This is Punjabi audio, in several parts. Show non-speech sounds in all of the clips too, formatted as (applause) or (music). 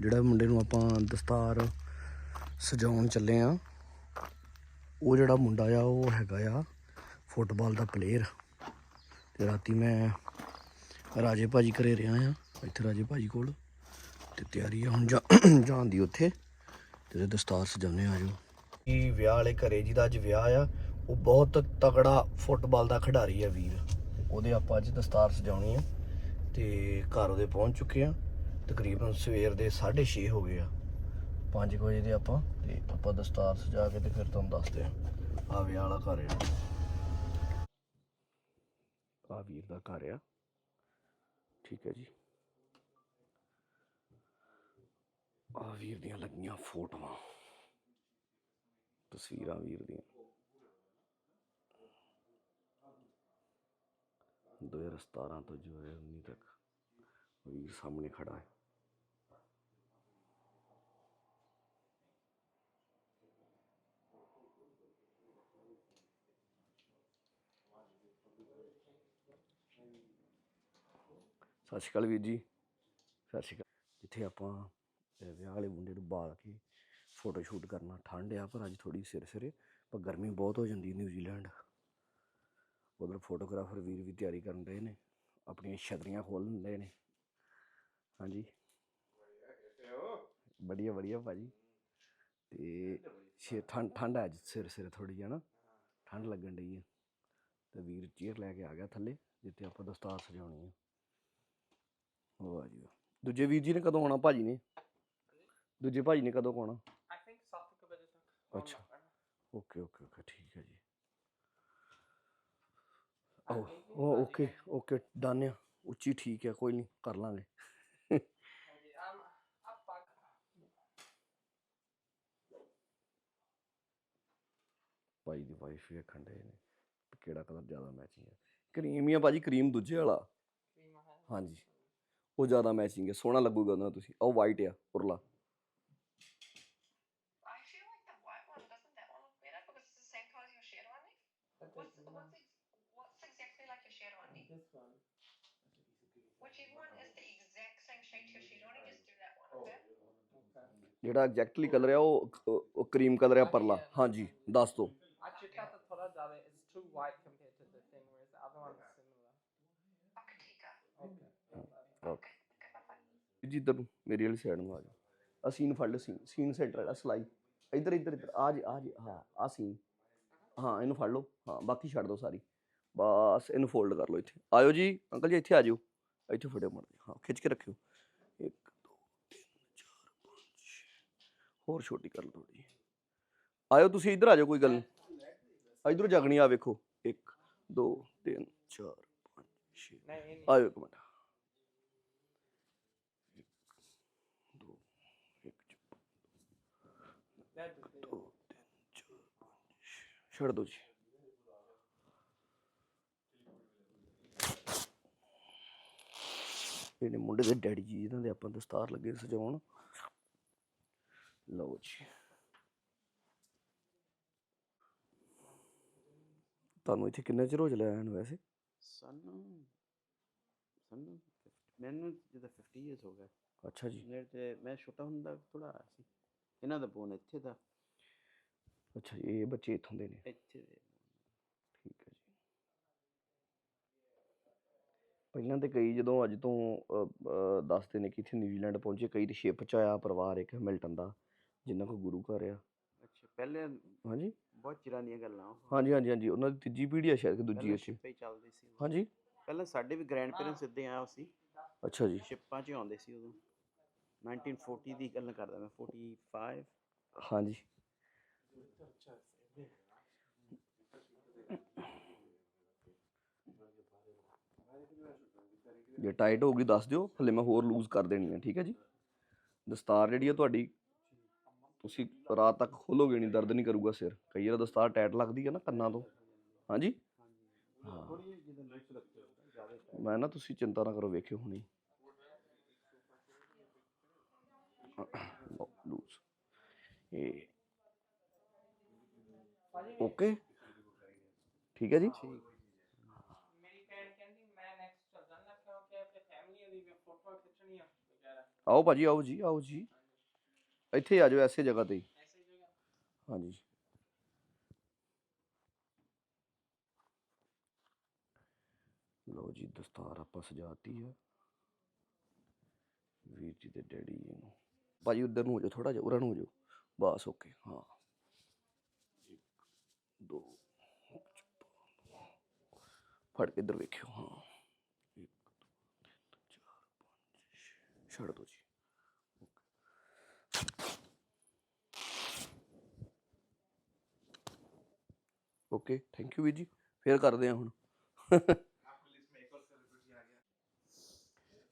ਜਿਹੜਾ ਮੁੰਡੇ ਨੂੰ ਆਪਾਂ ਦਸਤਾਰ ਸਜਾਉਣ ਚੱਲੇ ਆ, ਉਹ ਜਿਹੜਾ ਮੁੰਡਾ ਆ, ਉਹ ਹੈਗਾ ਆ ਫੁੱਟਬਾਲ ਦਾ ਪਲੇਅਰ ਤੇ ਰਾਤੀ ਮੈਂ ਰਾਜੇ ਭਾਜੀ ਘਰੇ ਰਿਹਾ ਆ, ਇੱਥੇ ਰਾਜੇ ਭਾਜੀ ਕੋਲ। ਤੇ ਤਿਆਰੀ ਆ ਹੁਣ ਜਾ- ਜਾਣ ਦੀ ਉੱਥੇ, ਤੇ ਦਸਤਾਰ ਸਜਾਉਣੇ ਆ ਜੋ ਇਹ ਵਿਆਹ ਵਾਲੇ ਘਰੇ ਜਿਹਦਾ ਅੱਜ ਵਿਆਹ ਆ, ਉਹ ਬਹੁਤ ਤਗੜਾ ਫੁੱਟਬਾਲ ਦਾ ਖਿਡਾਰੀ ਆ ਵੀਰ। ਉਹਦੇ ਆਪਾਂ ਅੱਜ ਦਸਤਾਰ ਸਜਾਉਣੀ ਆ, ਤੇ ਘਰ ਉਹਦੇ ਪਹੁੰਚ ਚੁੱਕੇ ਆ। ਤਕਰੀਬਨ ਸਵੇਰ ਦੇ 6:30 ਹੋ ਗਏ ਆ। 5 ਵਜੇ ਦੇ ਆਪਾਂ, ਤੇ ਆਪਾਂ ਦਸਤਾਰ ਸਜਾ ਕੇ ਤੇ ਫਿਰ ਤੁਹਾਨੂੰ ਦੱਸਦੇ ਆ ਆ ਵਿਆਹ ਵਾਲਾ ਘਰ ਆ। ਆ ਵੀਰ ਦਾ ਘਰ ਆ। ਠੀਕ ਹੈ ਜੀ। ਆ ਵੀਰ ਦੀਆਂ ਲੱਗੀਆਂ ਫੋਟੋਆਂ। ਤਸਵੀਰਾਂ ਵੀਰ ਦੀਆਂ। 2017 ਤੋਂ ਜੋ ਹੈ 19 ਤੱਕ ਵੀਰ ਸਾਹਮਣੇ ਖੜਾ ਹੈ। ਸਤਿ ਸ਼੍ਰੀ ਅਕਾਲ ਵੀਰ ਜੀ। ਸਤਿ ਸ਼੍ਰੀ ਅਕਾਲ। ਜਿੱਥੇ ਆਪਾਂ ਵਿਆਹ ਵਾਲੇ ਮੁੰਡੇ ਨੂੰ ਬਾਲ ਕੇ ਫੋਟੋ ਸ਼ੂਟ ਕਰਨਾ ਠੰਡ ਆ, ਪਰ ਅੱਜ ਥੋੜੀ ਸਿਰ ਸਿਰੇ, ਪਰ ਗਰਮੀ ਬਹੁਤ ਹੋ ਜਾਂਦੀ ਨਿਊਜ਼ੀਲੈਂਡ ਉਧਰ ਫੋਟੋਗ੍ਰਾਫਰ ਵੀਰ ਵੀ ਤਿਆਰੀ ਕਰਨ ਰਹੇ ਨੇ, ਆਪਣੀਆਂ ਛਤਰੀਆਂ ਖੋਲਣ ਰਹੇ ਨੇ। ਹਾਂਜੀ। ਵਧੀਆ ਵਧੀਆ ਭਾਜੀ। ਤੇ ਛੇ, ਠੰਡ ਠੰਡ ਅੱਜ ਸਿਰ ਸਿਰ ਥੋੜੀ ਜਿਹੀ ਨਾ ਠੰਡ ਲੱਗਣ ਡਈ ਹੈ ਤੇ ਵੀਰ ਚੇਅਰ ਲੈ ਕੇ ਆ ਗਿਆ ਥੱਲੇ, ਜਿੱਥੇ ਆਪਾਂ ਦਸਤਾਰ ਸਜਾਉਣੀ ਹੈ ਵਾਹ ਜੀ ਵਾਹ। ਦੂਜੇ ਵੀਰ ਜੀ ਨੇ ਕਦੋਂ ਆਉਣਾ? ਭਾਜੀ ਨੇ। ਦੂਜੇ ਭਾਜੀ ਨੇ ਕਦੋਂ ਕੁ ਆਉਣਾ? ਅੱਛਾ। Okay okay okay. ਠੀਕ ਹੈ ਜੀ। ਓ ਉਹ ਓਕੇ ਓਕੇ ਡਨ ਆ। ਉੱਚੀ ਠੀਕ ਹੈ ਕੋਈ ਨਹੀਂ ਕਰ ਲਾਂਗੇ। ਆਮ ਆਪਾਂ ਭਾਈ ਦੀ ਵਾਈਫ ਵੇਖਣ ਦੇ ਨੇ ਵੀ ਕਿਹੜਾ ਕਲਰ ਜ਼ਿਆਦਾ ਮੈਚਿੰਗ ਹੈ ਕਰੀਮ ਹੀ ਆ ਭਾਜੀ ਕਰੀਮ ਦੂਜੇ ਵਾਲਾ। ਹਾਂਜੀ। ਉਹ ਜ਼ਿਆਦਾ ਮੈਚਿੰਗ ਹੈ ਸੋਹਣਾ ਲੱਗੂਗਾ ਉਹਨਾਂ ਨੂੰ ਤੁਸੀਂ ਉਹ ਵਾਈਟ ਆ ਉਰਲਾ I feel like the white one doesn't that one look better because it's the same color as your sherwani? but What's this what's ex- what's exactly like your sherwani? this one Whichever one is the exact same shade to your sherwani, just do that one, okay? okay ਜਿਹੜਾ ਐਗਜ਼ੈਕਟਲੀ ਕਲਰ ਆ ਉਹ ਉਹ- ਕਰੀਮ ਕਲਰ ਆ ਪਰਲਾ ਹਾਂਜੀ ਦੱਸ ਦੋ ਚਿੱਟਾ ਤਾਂ ਥੋੜਾ ਜ਼ਿਆਦਾ it's too white compared to the thing whereas the other one is similar Okay, Tika. okay okay ਜੀ ਇੱਧਰ ਨੂੰ ਮੇਰੀ ਵਾਲੀ ਸਾਈਡ ਨੂੰ ਆ ਜਾਓ। ਆ ਸੀਨ ਫੜ ਲਓ ਸੀਨ ਸੀਨ ਸੈਂਟਰ ਵਾਲਾ ਸਲਾਈ ਇੱਧਰ ਇੱਧਰ ਇੱਧਰ ਆ ਜੀ ਆ ਜੀ ਹਾਂ ਆ ਸੀਨ ਹਾਂ ਇਹਨੂੰ ਫੜ ਲਓ। ਹਾਂ ਬਾਕੀ ਛੱਡ ਦਿਓ ਸਾਰੀ। ਬਸ ਇਹਨੂੰ ਫੋਲਡ ਕਰ ਲਓ ਇੱਥੇ। ਆਇਓ ਜੀ ਅੰਕਲ ਜੀ ਇੱਥੇ ਆ ਜਾਓ। ਇੱਥੇ ਫੜਿਓ ਮੜ ਹਾਂ ਖਿੱਚ ਕੇ ਰੱਖਿਓ। 1 2 3 4 5 6 ਹੋਰ ਛੋਟੀ ਕਰ ਲਓ ਥੋੜੀ ਆਇਓ ਤੁਸੀਂ ਇੱਧਰ ਆ ਜਾਓ ਕੋਈ ਗੱਲ ਨਹੀਂ ਇਧਰੋਂ ਜਗਣੀ ਆ ਵੇਖੋ। 1 2 3 4 5 6 ਨਹੀਂ ਇਹ ਆਇਓ ਇੱਕ ਮਿੰਟ ਦੋ ਇੱਕ ਚ that is ਦੋ ਤਿੰਨ ਚਾਰ ਪੰਜ ਛੇ। ਛੱਡ ਦੋ ਜੀ। ਇਹ ਨੇ ਮੁੰਡੇ ਦੇ ਡੈਡੀ ਜੀ ਇਹਨਾਂ ਦੇ ਆਪਾਂ ਦਸਤਾਰ ਲੱਗੇ ਸਜਾਉਣ। ਲਓ ਜੀ। ਤੁਹਾਨੂੰ ਇੱਥੇ ਕਿੰਨੇ ਚਿਰ ਹੋ ਚਲਿਆ ਆਇਆ ਨੂੰ ਵੈਸੇ? ਸਾਨੂੰ ਸਾਨੂੰ ਮੈਨੂੰ ਜਿੱਦਾਂ 50 ਇਅਰਸ ਹੋ ਗਏ। ਅੱਛਾ ਜੀ। ਮੇਰੇ ਤੇ ਮੈਂ ਛੋਟਾ ਹੁੰਦਾ ਥੋੜਾ ਸੀ। ਇਹਨਾਂ ਦਾ ਬੋਨ ਇੱਥੇ ਦਾ। ਅੱਛਾ ਜੀ ਇਹ ਬੱਚੇ ਇੱਥੋਂ ਦੇ ਨੇ? ਇੱਥੇ ਦੇ ਠੀਕ ਹੈ ਜੀ। ਪਹਿਲਾਂ ਤੇ ਕਈ ਜਦੋਂ ਅੱਜ ਤੋਂ ਅ, ਅ, ਦੱਸਦੇ ਨੇ ਕਿ ਇੱਥੇ ਨਿਊਜ਼ੀਲੈਂਡ ਪਹੁੰਚੇ ਕਈ ਤੇ ਸ਼ਿਪ ਚ ਆਇਆ ਪਰਿਵਾਰ ਇੱਕ ਮਿਲਟਨ ਦਾ ਜਿੰਨਾ ਕੋ ਗੁਰੂ ਘਰ ਆ। ਅੱਛਾ ਪਹਿਲੇ ਹਾਂਜੀ। ਬਹੁਤ ਚਿਰਾਂ ਦੀਆਂ ਗੱਲਾਂ ਉਹ। ਹਾਂਜੀ ਹਾਂਜੀ ਹਾਂਜੀ ਉਹਨਾਂ ਦੀ ਤੀਜੀ ਪੀੜ੍ਹੀ ਆ ਸ਼ਾਇਦ ਕਿ ਦੂਜੀ ਪਹਿਲਾਂ ਅੱਛੀ ਸ਼ਿਪਾਂ ਹੀ ਚੱਲਦੇ ਸੀ ਉਦੋਂ। ਹਾਂਜੀ। ਪਹਿਲਾਂ ਸਾਡੇ ਵੀ ਗ੍ਰੈਂਡ ਪੇਰੈਂਟਸ ਇੱਦਾਂ ਆਇਆ ਸੀ। ਅੱਛਾ ਜੀ। ਸ਼ਿਪਾਂ 'ਚ ਹੀ ਆਉਂਦੇ ਸੀ ਉਦੋਂ। 1940 ਦੀ ਗੱਲ ਕਰਦਾ ਮੈਂ 45 ਹਾਂਜੀ। ਜੇ ਟਾਈਟ ਹੋਊਗੀ ਦੱਸ ਦਿਓ, ਹਲੇ ਮੈਂ ਹੋਰ ਲੂਜ਼ ਕਰ ਦੇਣੀ ਹੈ ਠੀਕ ਹੈ ਜੀ? ਦਸਤਾਰ ਜਿਹੜੀ ਹੈ ਤੁਹਾਡੀ, ਤੁਸੀਂ ਰਾਤ ਤੱਕ ਖੋਲੋਗੇ ਨਹੀਂ ਦਰਦ ਨਹੀਂ ਕਰੂਗਾ ਸਿਰ। ਕਈ ਵਾਰ ਦਸਤਾਰ ਟਾਈਟ ਲੱਗਦੀ ਹੈ ਨਾ ਕੰਨਾਂ ਤੋਂ। ਹਾਂਜੀ? ਹਾਂ। ਮੈਂ ਨਾ ਤੁਸੀਂ ਚਿੰਤਾ ਨਾ ਕਰੋ, ਵੇਖਿਓ ਹੁਣੀ। ਲੂਜ਼ ਇਹ ਓਕੇ ਠੀਕ ਹੈ ਜੀ ਮੇਰੀ ਭੈਣ ਕਹਿੰਦੀ ਮੈਂ ਨੈਕਸਟ ਚੱਲ ਜਾਣਾ ਕਿਉਂਕਿ ਆਪਣੀ ਫੈਮਿਲੀ ਦੀ ਵੀ ਫੋਟੋ ਖਿੱਚਣੀ ਆ ਵਗੈਰਾ। ਆਓ ਭਾਜੀ ਆਓ ਜੀ ਆਓ ਜੀ। ਇੱਥੇ ਆ ਜਾਓ ਐਸੇ ਜਗ੍ਹਾ ਤੇ ਹੀ। ਹਾਂਜੀ। ਲਓ ਜੀ ਦਸਤਾਰ ਆਪਾਂ ਸਜਾਤੀ ਆ। ਵੀਰ ਜੀ ਦੇ ਡੈਡੀ ਜੀ ਨੂੰ। ਭਾਜੀ ਉਧਰ ਨੂੰ ਹੋ ਜਾਓ ਥੋੜਾ ਜਿਹਾ ਉਰਾਂ ਨੂੰ ਹੋ ਜਾਓ। ਬਸ ਓਕੇ ਹਾਂ। ਦੋ। ਫੜ ਕੇ ਇੱਧਰ ਵੇਖਿਓ, ਹਾਂ। ਇੱਕ, ਦੋ, ਤਿੰਨ, ਚਾਰ, ਪੰਜ, ਛੇ। ਛੱਡ ਦੋ ਜੀ। ਓਕੇ, ਥੈਂਕ ਯੂ ਵੀਰ ਜੀ। ਫੇਰ ਕਰਦੇ ਆ ਹੁਣ।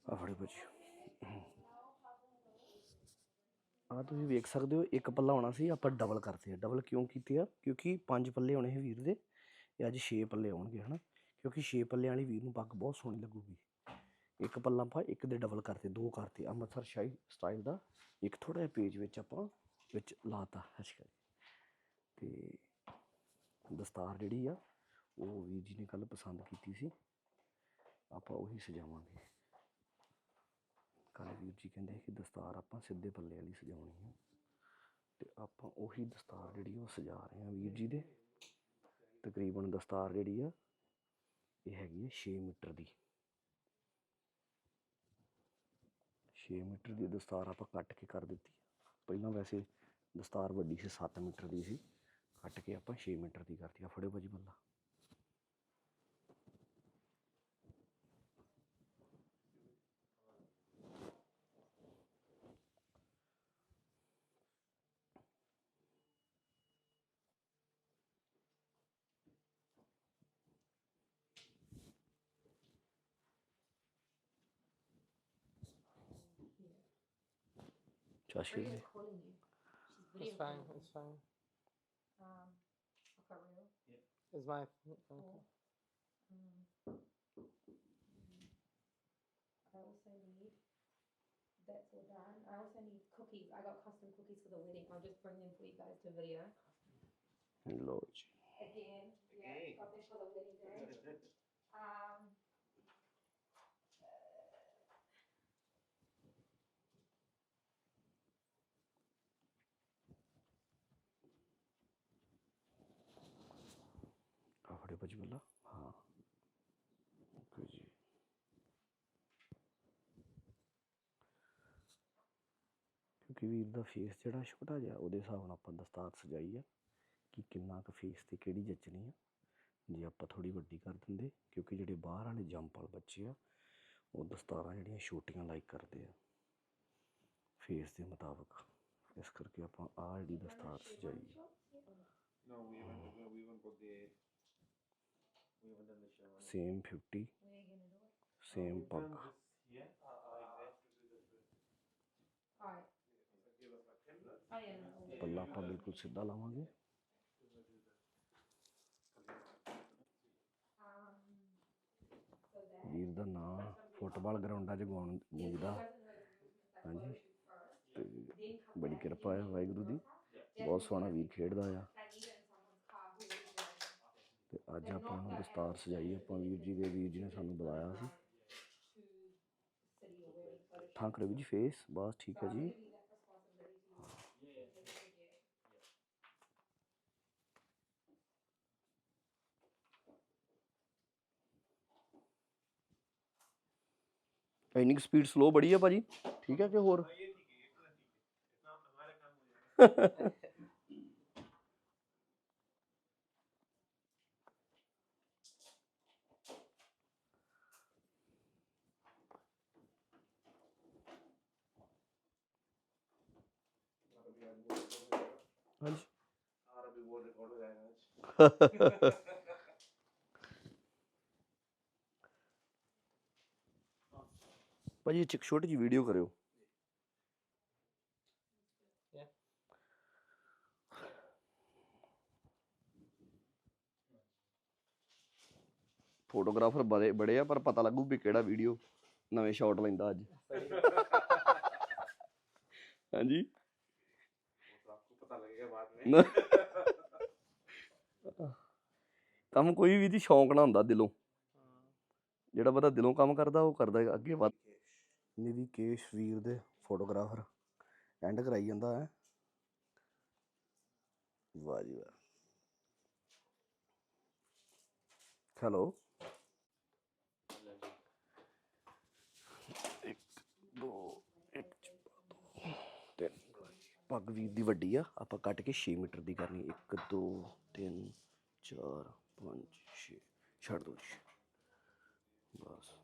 ਆ ਫੜੋ ਭਾਜੀ ਆ ਤੁਸੀਂ ਵੇਖ ਸਕਦੇ ਹੋ, ਇੱਕ ਪੱਲਾ ਹੋਣਾ ਸੀ, ਆਪਾਂ ਡਬਲ ਕਰਤੇ ਆ। ਡਬਲ ਕਿਉਂ ਕੀਤੇ ਆ? ਕਿਉਂਕਿ ਪੰਜ ਪੱਲੇ ਹੋਣੇ ਸੀ ਵੀਰ ਦੇ, ਇਹ ਅੱਜ 6 ਪੱਲੇ ਆਉਣਗੇ ਹਨਾ? ਕਿਉਂਕਿ 6 ਪੱਲਿਆਂ ਵਾਲੀ ਵੀਰ ਨੂੰ ਪੱਗ ਬਹੁਤ ਸੋਹਣੀ ਲੱਗੂਗੀ। ਇੱਕ ਪੱਲਾ ਆਪਾਂ ਇੱਕ ਦੇ ਡਬਲ ਕਰਤੇ, ਦੋ ਕਰਤੇ, ਅੰਮ੍ਰਿਤਸਰ ਸ਼ਾਹੀ ਸਟਾਈਲ ਦਾ। ਇੱਕ ਥੋੜਾ ਜਿਹਾ ਪੇਜ ਵਿੱਚ ਆਪਾਂ ਵਿੱਚ ਲਾਤਾ ਅੱਛਾ ਤੇ ਦਸਤਾਰ ਜਿਹੜੀ ਆ, ਉਹ ਵੀਰ ਜੀ ਨੇ ਕੱਲ ਪਸੰਦ ਕੀਤੀ ਸੀ। ਆਪਾਂ ਉਹੀ ਸਜਾਵਾਂਗੇ। ਕੱਲ ਵੀਰ ਜੀ ਕਹਿੰਦੇ ਕਿ ਦਸਤਾਰ ਆਪਾਂ ਸਿੱਧੇ ਪੱਲੇ ਵਾਲੀ ਸਜਾਉਣੀ ਹੈ ਤੇ ਆਪਾਂ ਉਹੀ ਦਸਤਾਰ ਜਿਹੜੀ ਉਹ ਸਜਾ ਰਹੇ ਹਾਂ ਵੀਰ ਜੀ ਦੇ। ਤਕਰੀਬਨ ਦਸਤਾਰ ਜਿਹੜੀ ਆ, ਇਹ ਹੈਗੀ ਹੈ 6 ਮੀਟਰ ਦੀ। 6 ਮੀਟਰ ਦੀ ਦਸਤਾਰ ਆਪਾਂ ਕੱਟ ਕੇ ਕਰ ਦਿੱਤੀ ਪਹਿਲਾਂ ਵੈਸੇ ਦਸਤਾਰ ਵੱਡੀ ਸੀ 7 ਮੀਟਰ ਦੀ ਸੀ। ਕੱਟ ਕੇ ਆਪਾਂ 6 ਮੀਟਰ ਦੀ ਕਰਤੀ ਆ, ਫੜਿਓ ਭਾਜੀ ਬੱਲਾ Josh, you. recording you. She's It's fine. It's fine. you. Um, okay, real. Is my okay. Cool. Um, I also need. That's all done. I also need cookies. I got custom cookies for the wedding. I'll just bring them for you guys to video. And Lord. Again, yeah, Again. got them for the wedding day. ਕਿਉਂਕਿ ਵੀਰ ਦਾ ਫੇਸ ਜਿਹੜਾ ਛੋਟਾ ਜਿਹਾ ਉਹਦੇ ਹਿਸਾਬ ਨਾਲ ਆਪਾਂ ਦਸਤਾਰ ਸਜਾਈ ਆ ਕਿ ਕਿੰਨਾ ਕੁ ਫੇਸ ਤੇ ਕਿਹੜੀ ਜੱਚਣੀ ਆ। ਜੇ ਆਪਾਂ ਥੋੜੀ ਵੱਡੀ ਕਰ ਦਿੰਦੇ ਕਿਉਂਕਿ ਜਿਹੜੇ ਬਾਹਰ ਵਾਲੇ ਜੰਪਲ ਬੱਚੇ ਆ ਉਹ ਦਸਤਾਰਾਂ ਜਿਹੜੀਆਂ ਛੋਟੀਆਂ ਲਾਈਕ ਕਰਦੇ ਆ। ਫੇਸ ਦੇ ਮੁਤਾਬਕ ਇਸ ਕਰਕੇ ਆਪਾਂ ਆਹ ਜਿਹੜੀ ਦਸਤਾਰ ਸਜਾਈ haven't got the. We haven't done the show. on it. Same 50 Where are you gonna do it? Same We've ਪੱਗ done this here. Alright. Oh yeah, no, no, no. ਪੱਲਾ ਆਪਾਂ ਬਿਲਕੁਲ ਸਿੱਧਾ ਲਾਵਾਂਗੇ। ਵੀਰ ਦਾ ਨਾਮ ਫੁੱਟਬਾਲ ਗਰਾਊਂਡਾਂ 'ਚ ਗੂੰਜਦਾ ਹਾਂਜੀ। ਤੇ ਬੜੀ ਕਿਰਪਾ ਹੈ ਵਾਹਿਗੁਰੂ ਦੀ। ਬਹੁਤ ਸੋਹਣਾ ਵੀਰ ਖੇਡਦਾ ਆ। ਤੇ ਅੱਜ ਆਪਾਂ ਨੂੰ ਦਸਤਾਰ ਸਜਾਈ ਆਪਾਂ ਵੀਰ ਜੀ ਦੇ, ਵੀਰ ਜੀ ਨੇ ਸਾਨੂੰ ਬੁਲਾਇਆ ਸੀ। ਠਾਂਕ ਰਵੀ ਜੀ ਫੇਸ ਬਸ ਠੀਕ ਹੈ ਜੀ। ਪੈਨਿਕ ਸਪੀਡ ਸਲੋ ਬੜੀ ਆ ਭਾਜੀ ਠੀਕ ਹੈ ਕਿ ਹੋਰ ਹਾਂਜੀ ਸਾਰਾ ਵੀ ਬੋਲ ਰਿਕਾਰਡ ਹੋ ਜਾਏਗਾ ਭਾਜੀ ਇਹ ਇੱਕ ਛੋਟੀ ਜੀ ਵੀਡੀਓ ਕਰਿਓ। ਫੋਟੋਗ੍ਰਾਫਰ ਬੜੇ ਬੜੇ ਆ ਪਰ ਪਤਾ ਲੱਗੂ ਵੀ ਕਿਹੜਾ ਵੀਡੀਓ ਨਵੇਂ ਸ਼ਾਟ ਲੈਂਦਾ ਅੱਜ। ਹਾਂਜੀ। ਕੰਮ ਕੋਈ ਵੀ ਦੀ ਸ਼ੌਂਕ ਨਾ ਹੁੰਦਾ ਦਿਲੋਂ। ਜਿਹੜਾ ਬੰਦਾ ਦਿਲੋਂ ਕੰਮ ਕਰਦਾ ਉਹ ਕਰਦਾ ਅੱਗੇ ਵੱਧ। ਨਿਧੀ ਕੇਸ਼ ਵੀਰ ਦੇ ਫੋਟੋਗ੍ਰਾਫਰ ਐਂਡ ਕਰਾਈ ਜਾਂਦਾ ਹੈ। ਵਾਹ ਜੀ ਵਾਹ। ਹੈਲੋ ਇੱਕ, ਦੋ, ਇੱਕ, ਤਿੰਨ। ਪੱਗ ਵੀਰ ਦੀ ਵੱਡੀ ਆ, ਆਪਾਂ ਕੱਟ ਕੇ 6 ਮੀਟਰ ਦੀ ਕਰਨੀ। 1 2 3 4 5 6 ਛੱਡ ਦੋ ਜੀ। ਬਸ।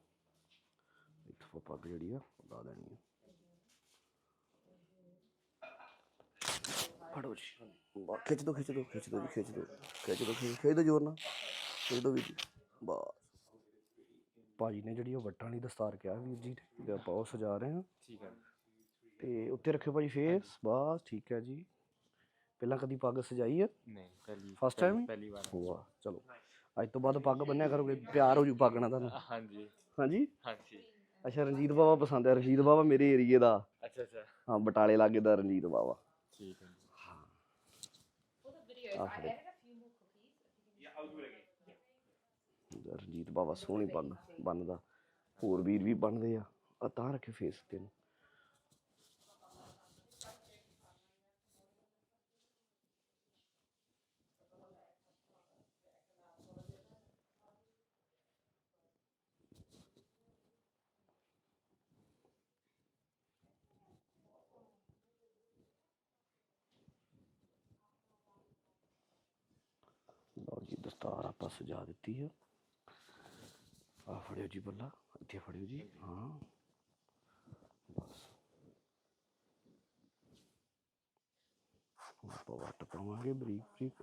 ਇੱਥੋਂ ਪੱਗ ਜਿਹੜੀ ਆ ਲਾ ਦੇਣੀ ਆ ਫੜੋ ਜੀ। ਬਾ- ਖਿੱਚ ਦੋ ਖਿੱਚ ਦੋ ਖਿੱਚ ਦੋ ਜੀ ਖਿੱਚ ਦੋ। ਖਿੱਚ ਦੋ ਖਿੱਚ ਖਿੱਚ ਦੋ ਜ਼ੋਰ ਨਾਲ। ਖਿੱਚ ਦੋ ਵੀਰ ਜੀ। ਬਸ। ਭਾਜੀ ਨੇ ਜਿਹੜੀ ਉਹ ਵੱਟਾਂ ਵਾਲੀ ਦਸਤਾਰ ਕਿਹਾ ਵੀਰ ਜੀ ਨੇ ਤੇ ਆਪਾਂ ਉਹ ਸਜਾ ਰਹੇ ਹਾਂ। ਠੀਕ ਹੈ। ਤੇ ਉੱਤੇ ਰੱਖਿਓ ਭਾਜੀ ਫੇਸ ਬਸ ਠੀਕ ਹੈ ਜੀ। ਪਹਿਲਾਂ ਕਦੀ ਪੱਗ ਸਜਾਈ ਹੈ ਨਹੀਂ ਪਹਿਲੀ First time? ਹੀ? ਪਹਿਲੀ ਵਾਰ। ਵਾਹ ਚਲੋ। ਅੱਜ ਤੋਂ ਬਾਅਦ ਪੱਗ ਬੰਨਿਆ ਕਰੋਗੇ ਪਿਆਰ ਹੋ ਜੂ ਪੱਗ ਨਾਲ ਤੁਹਾਨੂੰ। ਹਾਂਜੀ। ਹਾਂਜੀ? ਹਾਂਜੀ। ਅੱਛਾ ਰਣਜੀਤ ਬਾਵਾ ਪਸੰਦ ਹੈ ਰਣਜੀਤ ਬਾਵਾ ਮੇਰੇ ਏਰੀਏ ਦਾ। ਅੱਛਾ ਅੱਛਾ। ਹਾਂ ਬਟਾਲੇ ਲਾਗੇ ਦਾ ਰਣਜੀਤ ਬਾਵਾ। ਠੀਕ ਹੈ. ਰਣਜੀਤ ਬਾਵਾ ਸੋਹਣੀ ਪੱਗ ਬੰਨਦਾ। ਹੋਰ ਵੀਰ ਵੀ ਬੰਨਦੇ ਆ। ਆ ਤਾਂ ਰੱਖੇ ਫੇਸ ਤੇ ਨੂੰ ਲਓ ਜੀ, ਦਸਤਾਰ ਆਪਾਂ ਸਜਾ ਦਿੱਤੀ ਹੈ ਆ ਫੜਿਓ ਜੀ ਬੱਲਾ, ਇੱਥੇ ਫੜਿਓ ਜੀ, ਹਾਂ। ਬਸ। ਆਪਾਂ ਵੱਟ ਪਾਵਾਂਗੇ ਬਰੀਕ ਬਰੀਕ।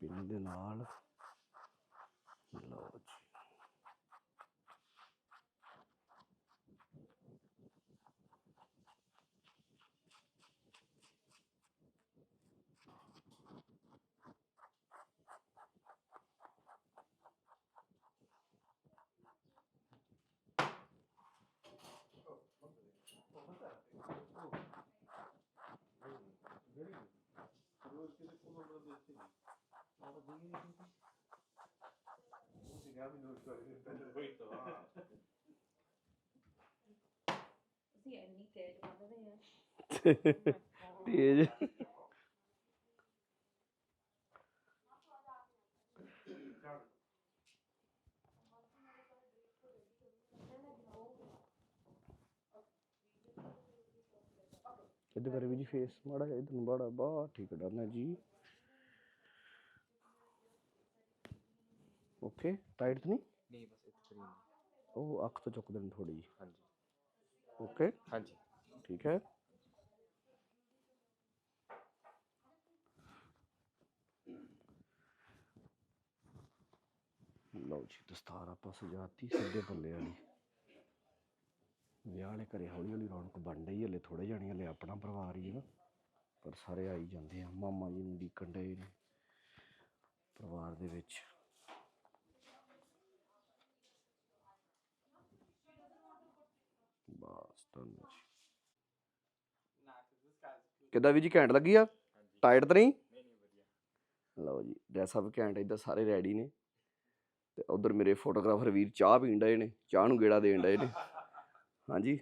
ਪਿੰਨ ਦੇ ਨਾਲ। ਲਓ ਜੀ ਤੁਸੀਂ ਇੰਨੀ ਤੇਜ਼ ਬੰਨਦੇ ਆ ਤੇਜ ਇੱਧਰ ਕਰੇ ਵੀ ਜੀ ਫੇਸ ਮਾੜਾ ਜਿਹਾ ਇਧਰ ਨੂੰ ਬਾੜਾ ਬਾ ਠੀਕ ਡਨ ਜੀ ਓਕੇ ਟਾਈਟ ਤਾਂ ਨਹੀਂ ਨਹੀਂ ਬਸ ਇੱਕ ਕਰੀਮ ਉਹ ਅੱਖ ਤੋਂ ਚੁੱਕ ਦੇਣ ਥੋੜੀ ਜੀ ਹਾਂਜੀ ਓਕੇ ਹਾਂਜੀ ਠੀਕ ਹੈ ਲਓ ਜੀ ਦਸਤਾਰ ਆਪਾਂ ਸਜਾਤੀ ਸਿੱਧੇ ਪੱਲੇ ਵਾਲੀ ਵਿਆਹ ਵਾਲੇ ਘਰੇ ਹੌਲੀ ਹੌਲੀ ਰੌਣਕ ਬਣ ਰਹੀ ਹਲੇ ਥੋੜੇ ਜਾਣੇ ਹਲੇ ਆਪਣਾ ਪਰਿਵਾਰ ਹੀ ਆ ਪਰ ਸਾਰੇ ਆਈ ਜਾਂਦੇ ਆ ਮਾਮਾ ਜੀ ਨੂੰ ਡੀਕਣ ਡਏ ਨੇ ਪਰਿਵਾਰ ਦੇ ਵਿੱਚ ਬਸ. ਕਿੱਦਾਂ ਵੀ ਜੀ ਘੈਂਟ ਲੱਗੀ ਆ? ਟਾਇਟ ਤਾਂ ਨਹੀਂ? ਲਓ ਜੀ ਡਰੈਸ ਅਪ ਘੈਂਟ ਇੱਧਰ ਸਾਰੇ ਰੈਡੀ ਨੇ। ਤੇ ਉਧਰ ਮੇਰੇ ਫੋਟੋਗ੍ਰਾਫਰ ਵੀਰ ਚਾਹ ਪੀਣ ਡਏ ਨੇ ਚਾਹ ਨੂੰ ਗੇੜਾ ਦੇਣ ਡਏ ਨੇ। (laughs) ਹਾਂਜੀ।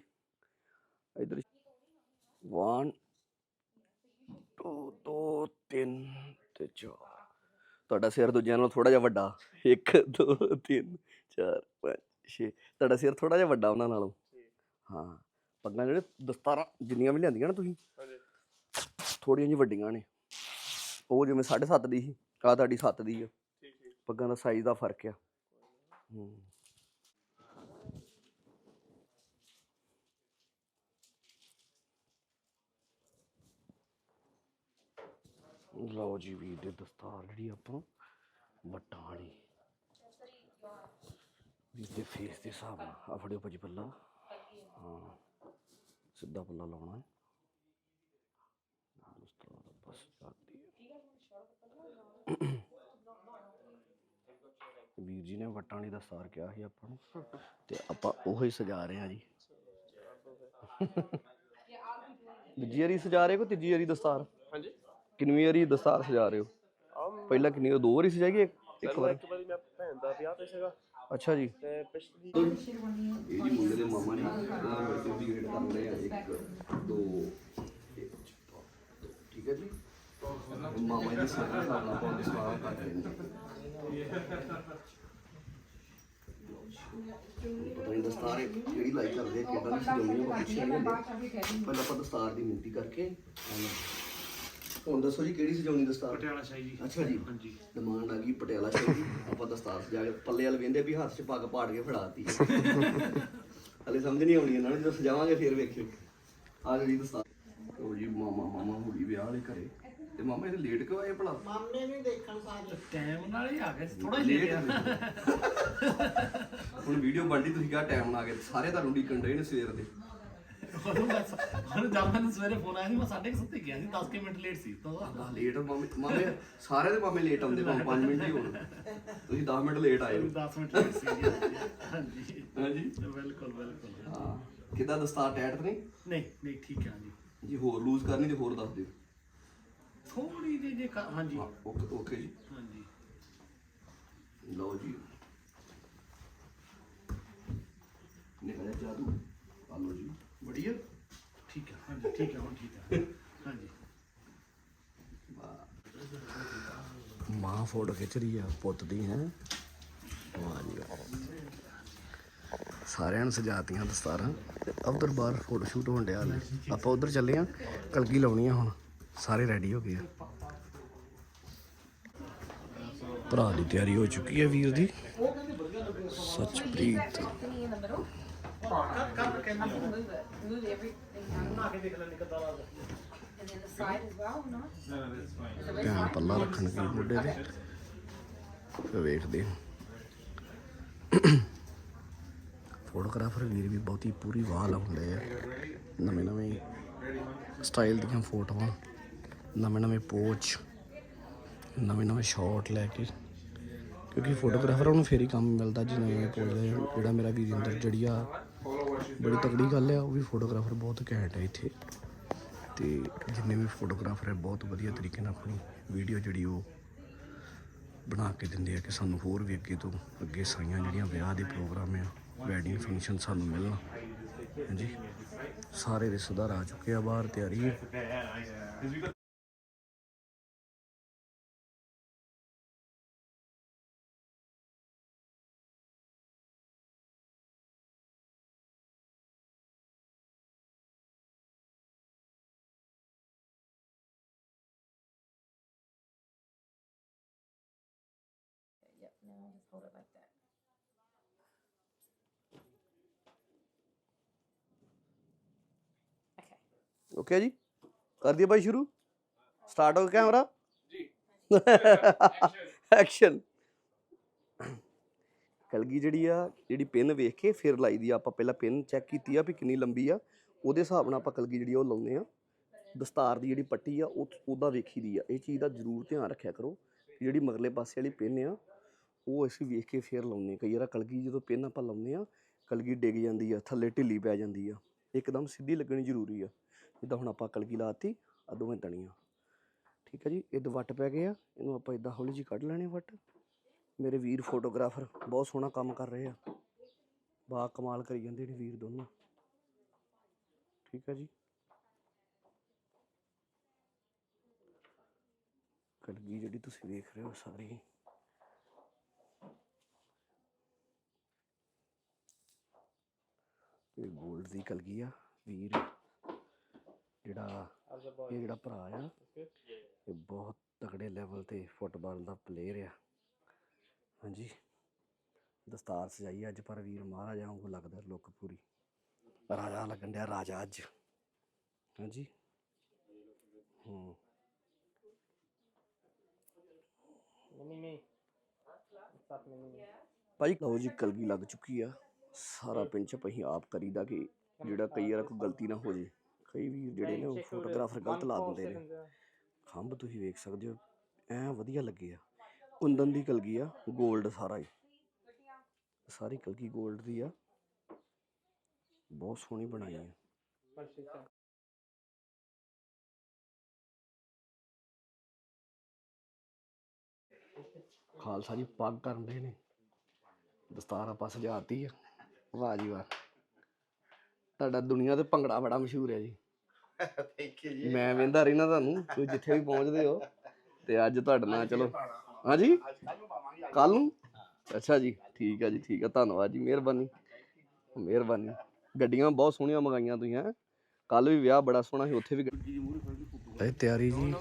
ਇੱਧਰ 1 2 2 3 ਤੇ 4 ਤੁਹਾਡਾ ਸਿਰ ਦੂਜਿਆਂ ਨਾਲੋਂ ਥੋੜਾ ਜਿਹਾ ਵੱਡਾ। 1 2 3 4 5 6 ਤੁਹਾਡਾ ਸਿਰ ਥੋੜਾ ਜਿਹਾ ਵੱਡਾ ਉਹਨਾਂ ਨਾਲੋਂ। ਹਾਂ ਪੱਗਾਂ ਜਿਹੜੇ ਦਸਤਾਰਾਂ ਜਿੰਨੀਆਂ ਵੀ ਲਿਆਂਦੀਆਂ ਨਾ ਤੁਸੀਂ ਹਾਂਜੀ। ਥੋੜੀਆਂ ਜਿਹੀਆਂ ਵੱਡੀਆਂ ਨੇ। ਉਹ ਜਿਵੇਂ 7.5 ਦੀ ਸੀ ਆਹ ਤੁਹਾਡੀ 7 ਦੀ ਆ। ਠੀਕ ਠੀਕ। ਪੱਗਾਂ ਦਾ ਸਾਈਜ਼ ਦਾ ਫ਼ਰਕ ਆ। ਹੂੰ। ਲਓ ਜੀ ਵੀ ਦੇ ਦਸਤਾਰ ਜਿਹੜੀ ਆਪਾਂ ਵੱਟਾਂ ਵਾਲੀ। ਵੀ ਦੇ ਫੇਸ ਦੇ ਹਿਸਾਬ ਨਾਲ ਆ ਫੜਿਓ ਭਾਜੀ ਪੱਲਾ ਹਾਂ। ਸਿੱਧਾ ਪੱਲਾ ਲਾਉਣਾ ਹੈ। ਦਸਤਾਰ ਬਸ ਜਾਂਦੀ ਹੈ। ਵੀਰ ਜੀ ਨੇ ਵੱਟਾਂ ਵਾਲੀ ਦਸਤਾਰ ਕਿਹਾ ਸੀ ਆਪਾਂ ਨੂੰ। ਤੇ ਆਪਾਂ ਉਹੀ ਸਜਾ ਰਹੇ ਹਾਂ ਜੀ। ਦੂਜੀ ਵਾਰੀ ਸਜਾ ਰਹੇ ਕੋ ਤੀਜੀ ਵਾਰੀ ਦਸਤਾਰ ਹਾਂਜੀ। ਕਿੰਨਵੀਂ ਵਾਰੀ ਦਸਤਾਰ ਸਜਾ ਰਹੇ ਹੋ? ਪਹਿਲਾਂ ਕਿੰਨੀ ਦੋ ਵਾਰੀ ਸਜਾਈ ਇੱਕ? ਇੱਕ ਵਾਰੀ ਮੈਂ ਭੈਣ ਦਾ ਵਿਆਹ ਤੇ ਸੀਗਾ। ਅੱਛਾ ਜੀ। ਤੇ ਪਿਛਲੀ ਇਹ ਜੀ ਮੁੰਡੇ ਦੇ ਮਾਮਾ ਨੇ ਉਹਨਾਂ ਨੇ ਮੇਰੇ ਤੋਂ ਵੀ ਗ੍ਰੇਡ ਕਰ ਲਏ ਆ ਇੱਕ ਦੋ ਇੱਕ, ਦੋ, ਠੀਕ ਹੈ ਜੀ? ਮਾਮਾ ਜੀ ਸਾਰੇ ਨਾਲ ਪਾਉਂਦੇ ਸਵਾਲ ਕਰ ਰਹੇ ਨੇ ਪਤਾ ਨਹੀਂ ਦਸਤਾਰ ਇਹ ਕਿਹੜੀ ਲਾਈਕ ਕਰਦੇ ਆ ਕਿੱਦਾਂ ਦੀ ਸਜਾਉਣੀ ਆ ਪੁੱਛਿਆ ਨਹੀਂ। ਹੁੰਦੇ ਪਹਿਲਾਂ ਆਪਾਂ ਦਸਤਾਰ ਦੀ ਮਿੰਤੀ ਕਰਕੇ ਹੁਣ ਦੱਸੋ ਜੀ ਕਿਹੜੀ ਸਜਾਉਣੀ ਦਸਤਾਰ? ਪਟਿਆਲਾ ਸ਼ਾਹੀ ਜੀ। ਅੱਛਾ ਜੀ। ਹਾਂਜੀ। ਡਿਮਾਂਡ ਆ ਗਈ ਪਟਿਆਲਾ ਸ਼ਾਹੀ ਦੀ। ਆਪਾਂ ਦਸਤਾਰ ਸਜਾ ਕੇ ਪੱਲੇ ਵਾਲ ਵੇਂਦੇ ਵੀ ਹੱਥ 'ਚ ਪੱਗ ਪਾੜ ਕੇ ਫੜਾਤੀ। ਹਲੇ ਸਮਝ ਨਹੀਂ ਆਉਣੀ ਇਹਨਾਂ ਨੂੰ ਜਦੋਂ ਸਜਾਵਾਂਗੇ ਫਿਰ ਵੇਖਿਓ। ਆ ਜਿਹੜੀ ਦਸਤਾਰ। ਉਹ ਜੀ ਮਾਮਾ ਮਾਮਾ ਹੁੜੀ ਵਿਆਹ ਵਾਲੇ ਘਰੇ। ਤੇ ਮਾਮਾ ਇਹ ਲੇਟ ਕਿਉਂ ਆਏ ਭਲਾ? ਮਾਮੇ ਨੇ ਦੇਖਣ ਸਾਰੇ। ਟਾਈਮ ਨਾਲ ਹੀ ਆ ਗਏ ਥੋੜਾ ਲੇਟ ਹੁਣ ਵੀਡੀਓ ਬਣਦੀ ਤੁਸੀਂ ਕਿਹਾ ਟਾਈਮ ਨਾਲ ਆ ਗਏ। ਸਾਰੇ ਤੁਹਾਨੂੰ ਡੀਕਣ ਰਹੇ ਨੇ ਸਵੇਰ ਦੇ। ਉਹਨੂੰ ਬਸ ਉਹਨੂੰ ਜਦ ਮੈਨੂੰ ਸਵੇਰੇ ਫੋਨ ਆਇਆ ਸੀ ਮੈਂ 7:30 ਗਿਆ ਸੀ 10 ਕੁ ਮਿੰਟ ਲੇਟ ਸੀ ਤਾਂ ਆ ਲੇਟ ਮਾਮੇ ਮਾਮੇ ਸਾਰੇ ਦੇ ਮਾਮੇ ਲੇਟ ਆਉਂਦੇ ਭਾਵੇਂ 5 ਮਿੰਟ ਹੀ ਹੋਣ। ਤੁਸੀਂ 10 ਮਿੰਟ ਲੇਟ ਆਏ ਹੋ। 10 ਮਿੰਟ ਲੇਟ ਸੀ ਜੀ ਹਾਂਜੀ। ਹਾਂਜੀ। ਬਿਲਕੁਲ ਬਿਲਕੁਲ। ਹਾਂ। ਕਿੱਦਾਂ ਦਸਤਾਰ ਟੈਟ ਨਹੀਂ ਨਹੀਂ ਨਹੀਂ ਠੀਕ ਹੈ ਜੀ ਜੀ ਹੋਰ ਲੂਜ਼ ਕਰਨੀ ਤੇ ਹੋਰ ਦੱਸ ਦਿਓ। ਥੋੜੀ ਜਿਹੀ ਜੇ ਕ- ਹਾਂਜੀ। ਹਾਂ ਓਕੇ ਓਕੇ ਜੀ। ਹਾਂਜੀ। ਲਓ ਜੀ ਨਿਕਲਿਆ ਜਾਦੂ ਆ ਲਓ ਜੀ ਬੜੀਆ ਠੀਕ ਹੈ ਹਾਂਜੀ ਠੀਕ ਹੈ ਹੁਣ ਠੀਕ ਹੈ ਹਾਂਜੀ ਮਾਂ ਫੋਟੋ ਖਿੱਚ ਰਹੀ ਆ, ਪੁੱਤ ਦੀ ਹੈ। ਵਾਹ ਜੀ ਸਾਰਿਆਂ ਨੂੰ ਸਜਾਤੀਆਂ ਦਸਤਾਰਾਂ। ਉਧਰ ਬਾਹਰ ਫੋਟੋ ਸ਼ੂਟ ਹੋਣ ਡਿਆ ਨੇ ਆਪਾਂ ਉਧਰ ਚੱਲੇ ਆ, ਕਲਗੀ ਲਾਉਣੀ ਆ ਹੁਣ। ਸਾਰੇ ਰੈਡੀ ਹੋ ਗਏ ਆ। ਭਰਾ ਦੀ ਤਿਆਰੀ ਹੋ ਚੁੱਕੀ ਹੈ ਵੀਰ ਦੀ। ਸੱਚਪ੍ਰੀਤ Any ਧਿਆਨ ਪੱਲਾ ਰੱਖਣ ਦੀ ਮੁੰਡੇ ਦੇ। ਵੇਖਦੇ ਹਾਂ। ਫੋਟੋਗ੍ਰਾਫਰ ਵੀਰ ਵੀ ਬਹੁਤੀ ਪੂਰੀ ਵਾਹ ਲਾਉਂਦੇ ਆ। ਨਵੇਂ ਨਵੇਂ ਸਟਾਈਲ ਦੀਆਂ ਫੋਟੋਆਂ, ਨਵੇਂ ਨਵੇਂ ਪੋਚ, ਨਵੇਂ ਨਵੇਂ ਸ਼ਾਟ ਲੈ ਕੇ। ਕਿਉਂਕਿ ਫੋਟੋਗ੍ਰਾਫਰਾਂ ਨੂੰ ਫੇਰ ਹੀ ਕੰਮ ਮਿਲਦਾ ਜੀ ਨਵੇਂ ਪੋਜ ਜਿਹੜਾ ਮੇਰਾ ਵੀਰਿੰਦਰ ਜੜੀਆ, ਬੜੀ ਤਕੜੀ ਗੱਲ ਹੈ ਉਹ ਵੀ ਫੋਟੋਗ੍ਰਾਫਰ ਬਹੁਤ ਘੈਂਟ ਹੈ ਇੱਥੇ। ਤੇ ਜਿੰਨੇ ਵੀ ਫੋਟੋਗ੍ਰਾਫਰ ਹੈ ਬਹੁਤ ਵਧੀਆ ਤਰੀਕੇ ਨਾਲ ਆਪਣੀ ਵੀਡੀਓ ਜਿਹੜੀ ਉਹ ਬਣਾ ਕੇ ਦਿੰਦੇ ਆ ਕਿ ਸਾਨੂੰ ਹੋਰ ਵੀ ਅੱਗੇ ਤੋਂ ਅੱਗੇ ਸਾਈਆਂ ਜਿਹੜੀਆਂ ਵਿਆਹ ਦੇ ਪ੍ਰੋਗਰਾਮ ਆ ਵੈਡਿੰਗ ਫੰਕਸ਼ਨ ਸਾਨੂੰ ਮਿਲਣ। ਹਾਂਜੀ। ਸਾਰੇ ਰਿਸ਼ਤੇਦਾਰ ਆ ਚੁੱਕੇ ਆ ਬਾਹਰ, ਤਿਆਰੀ। Just hold it like that. Okay. Okay ਜੀ ਕਰ ਦਈਏ ਭਾਈ ਸ਼ੁਰੂ ਸਟਾਰਟ ਹੋ ਗਿਆ ਕੈਮਰਾ ਜੀ ਐਕਸ਼ਨ ਕਲਗੀ ਜਿਹੜੀ ਆ ਜਿਹੜੀ ਪਿੰਨ ਵੇਖ ਕੇ ਫਿਰ ਲਾਈ ਦੀ ਆ ਆਪਾਂ ਪਹਿਲਾਂ ਪਿੰਨ ਚੈੱਕ ਕੀਤੀ ਆ ਵੀ ਕਿੰਨੀ ਲੰਬੀ ਆ ਉਹਦੇ ਹਿਸਾਬ ਨਾਲ ਆਪਾਂ ਕਲਗੀ ਜਿਹੜੀ ਉਹ ਲਾਉਂਦੇ ਆ ਦਸਤਾਰ ਦੀ ਜਿਹੜੀ ਪੱਟੀ ਆ ਉਹ ਉਹਦਾ ਵੇਖੀ ਦੀ ਆ ਇਹ ਚੀਜ਼ ਦਾ ਜ਼ਰੂਰ ਧਿਆਨ ਰੱਖਿਆ ਕਰੋ ਜਿਹੜੀ ਮਗਲੇ ਪਾਸੇ ਵਾਲੀ ਪਿੰਨ ਆ ਉਹ ਅਸੀਂ ਵੇਖ ਕੇ ਫੇਰ ਲਾਉਂਦੇ ਕਈ ਵਾਰ ਕਲਗੀ ਜਦੋਂ ਪਿੰਨ ਆਪਾਂ ਲਾਉਂਦੇ ਆ ਕਲਗੀ ਡਿੱਗ ਜਾਂਦੀ ਆ, ਥੱਲੇ ਢਿੱਲੀ ਪੈ ਜਾਂਦੀ ਆ। ਇੱਕਦਮ ਸਿੱਧੀ ਲੱਗਣੀ ਜ਼ਰੂਰੀ ਆ। ਜਿੱਦਾਂ ਹੁਣ ਆਪਾਂ ਕਲਗੀ ਲਾਤੀ ਆ ਦੋਵੇਂ ਤਣੀਆਂ। ਠੀਕ ਹੈ ਜੀ, ਇਹ ਵੱਟ ਪੈ ਗਏ ਆ। ਇਹਨੂੰ ਆਪਾਂ ਇਦਾਂ ਹੌਲੀ ਜਿਹੀ ਕੱਢ ਲੈਣੇ ਵੱਟ। ਮੇਰੇ ਵੀਰ ਫੋਟੋਗ੍ਰਾਫਰ ਬਹੁਤ ਸੋਹਣਾ ਕੰਮ ਕਰ ਰਹੇ ਆ। ਬਾ ਕਮਾਲ ਕਰੀ ਜਾਂਦੇ ਨੇ ਵੀਰ ਦੋਨੋਂ। ਠੀਕ ਹੈ ਜੀ। ਕਲਗੀ ਜਿਹੜੀ ਤੁਸੀਂ ਵੇਖ ਰਹੇ ਹੋ ਸਾਰੀ। ਡ ਦੀ ਕਲਗੀ ਆ ਵੀਰ। ਜਿਹੜਾ? ਇਹ ਜਿਹੜਾ ਭਰਾ ਆ? ਇਹ ਬਹੁਤ ਤਗੜੇ ਲੈਵਲ ਤੇ ਫੁੱਟਬਾਲ ਦਾ ਪਲੇਅਰ ਆ। ਹਾਂਜੀ। ਦਸਤਾਰ ਸਜਾਈ ਅੱਜ ਪਰ ਵੀਰ ਮਹਾਰਾਜਾ ਵਾਂਗੂ ਲੱਗਦਾ ਲੁੱਕ ਪੂਰੀ। ਰਾਜਾ ਲੱਗਣ ਡਿਆ ਰਾਜਾ ਅੱਜ। ਹਾਂਜੀ। ਹੂੰ। me? ਭਾਈ ਲਓ ਜੀ ਕਲਗੀ ਲੱਗ ਚੁੱਕੀ ਆ। ਸਾਰਾ ਚ ਅਸੀਂ ਆਪ ਕਰੀਦਾ ਕਿ ਜਿਹੜਾ ਕਈ ਵਾਰ ਕੋਈ ਗਲਤੀ ਨਾ ਹੋ ਜੇ ਕਈ ਵੀਰ ਜਿਹੜੇ ਨੇ ਉਹ ਫੋਟੋਗ੍ਰਾਫਰ. ਗਲਤ ਲਾ ਦਿੰਦੇ ਨੇ. ਖੰਭ ਤੁਸੀਂ ਵੇਖ ਸਕਦੇ ਹੋ ਐ ਵਧੀਆ ਲੱਗੇ ਆ ਕੁੰਦਨ ਦੀ ਕਲਗੀ ਆ 골ਡ ਸਾਰਾ ਹੀ ਸਾਰੀ ਕਲਗੀ 골ਡ ਦੀ ਆ ਬਹੁਤ ਸੋਹਣੀ ਬਣਾਈ ਆ. ਖਾਲਸਾ ਜੀ ਪੱਗ ਕਰਨ ਦੇ ਨੇ ਦਸਤਾਰ ਆਪਾਂ ਸਜਾਤੀ ਆ ਵਾਹ ਜੀ ਵਾਹ। ਤੁਹਾਡਾ ਦੁਨੀਆ ਤੇ ਭੰਗੜਾ ਬੜਾ ਮਸ਼ਹੂਰ ਹੈ ਜੀ। ਥੈਂਕ ਯੂ ਜੀ। ਮੈਂ ਵੇਂਦਾ ਰਹਿਣਾ ਤੁਹਾਨੂੰ ਤੁਸੀਂ ਜਿੱਥੇ ਵੀ ਪਹੁੰਚਦੇ ਹੋ। ਤੇ ਅੱਜ ਤੁਹਾਡੇ ਨਾਲ ਚਲੋ। ਹਾਂਜੀ ਕੱਲ ਨੂੰ? ਅੱਛਾ ਜੀ ਠੀਕ ਹੈ ਜੀ ਠੀਕ ਹੈ ਧੰਨਵਾਦ ਜੀ ਮਿਹਰਬਾਨੀ। ਮਿਹਰਬਾਨੀ। ਗੱਡੀਆਂ ਬਹੁਤ ਸੋਹਣੀਆਂ ਮੰਗਾਈਆਂ ਤੁਸੀਂ ਹੈ। ਕੱਲ ਵੀ ਵਿਆਹ ਬੜਾ ਸੋਹਣਾ ਸੀ ਉੱਥੇ ਵੀ ਇਹ ਤਿਆਰੀ ਜੀ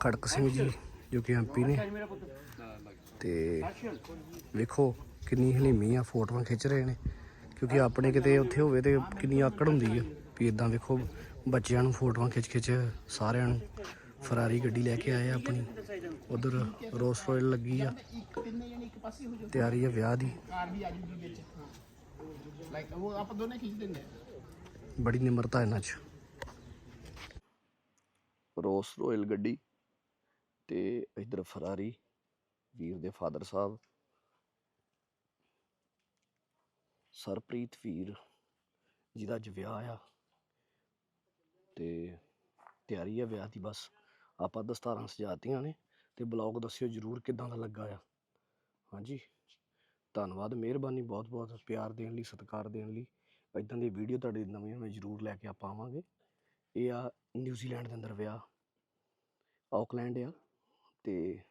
ਖੜਕ ਸਿੰਘ ਜੀ ਜੋ ਕਿ ਐਮਪੀ ਨੇ। ਤੇ ਵੇਖੋ ਕਿੰਨੀ ਹਲੀਮੀ ਆ, ਫੋਟੋਆਂ ਖਿੱਚ ਰਹੇ ਨੇ। ਕਿਉਂਕਿ ਆਪਣੇ ਕਿਤੇ ਉੱਥੇ ਹੋਵੇ ਤੇ ਕਿੰਨੀ ਆਕੜ ਹੁੰਦੀ ਆ ਵੀ ਇਦਾਂ ਵੇਖੋ, ਬੱਚਿਆਂ ਨੂੰ ਫੋਟੋਆਂ ਖਿੱਚ ਖਿੱਚ ਸਾਰਿਆਂ ਨੂੰ ਫਰਾਰੀ ਗੱਡੀ ਲੈ ਕੇ ਆਏ ਆ ਆਪਣੀ। ਉਧਰ ਰੋਸ ਰੋਇਲ ਲੱਗੀ ਆ। ਤਿਆਰੀ ਆ ਵਿਆਹ ਦੀ। ਬੜੀ ਨਿਮਰਤਾ ਇਹਨਾਂ 'ਚ। ਰੋਸ ਰੋਇਲ ਗੱਡੀ ਤੇ ਇਧਰ ਫਰਾਰੀ ਵੀਰ ਦੇ ਫਾਦਰ ਸਾਹਿਬ ਸਰਪ੍ਰੀਤ ਵੀਰ ਜਿਹਦਾ ਅੱਜ ਵਿਆਹ ਆ ਤੇ ਤਿਆਰੀ ਆ ਵਿਆਹ ਦੀ ਬਸ। ਆਪਾਂ ਦਸਤਾਰਾਂ ਸਜਾਤੀਆਂ ਨੇ ਤੇ ਬਲੌਗ ਦੱਸਿਓ ਜਰੂਰ ਕਿਦਾਂ ਦਾ ਲੱਗਾ ਆ। ਹਾਂਜੀ, ਧੰਨਵਾਦ, ਮਿਹਰਬਾਨੀ ਬਹੁਤ ਬਹੁਤ ਪਿਆਰ ਦੇਣ ਲਈ, ਸਤਿਕਾਰ ਦੇਣ ਲਈ। ਇਦਾਂ ਦੀ ਵੀਡੀਓ ਤੁਹਾਡੇ ਨਵੀਆਂ ਨਵੀਆਂ ਜਰੂਰ ਲੈ ਕੇ ਆਪਾਂ ਆਵਾਂਗੇ। ਇਹ ਆ ਨਿਊਜ਼ੀਲੈਂਡ ਦੇ ਅੰਦਰ ਵਿਆਹ। ਆਕਲੈਂਡ ਆ ਤੇ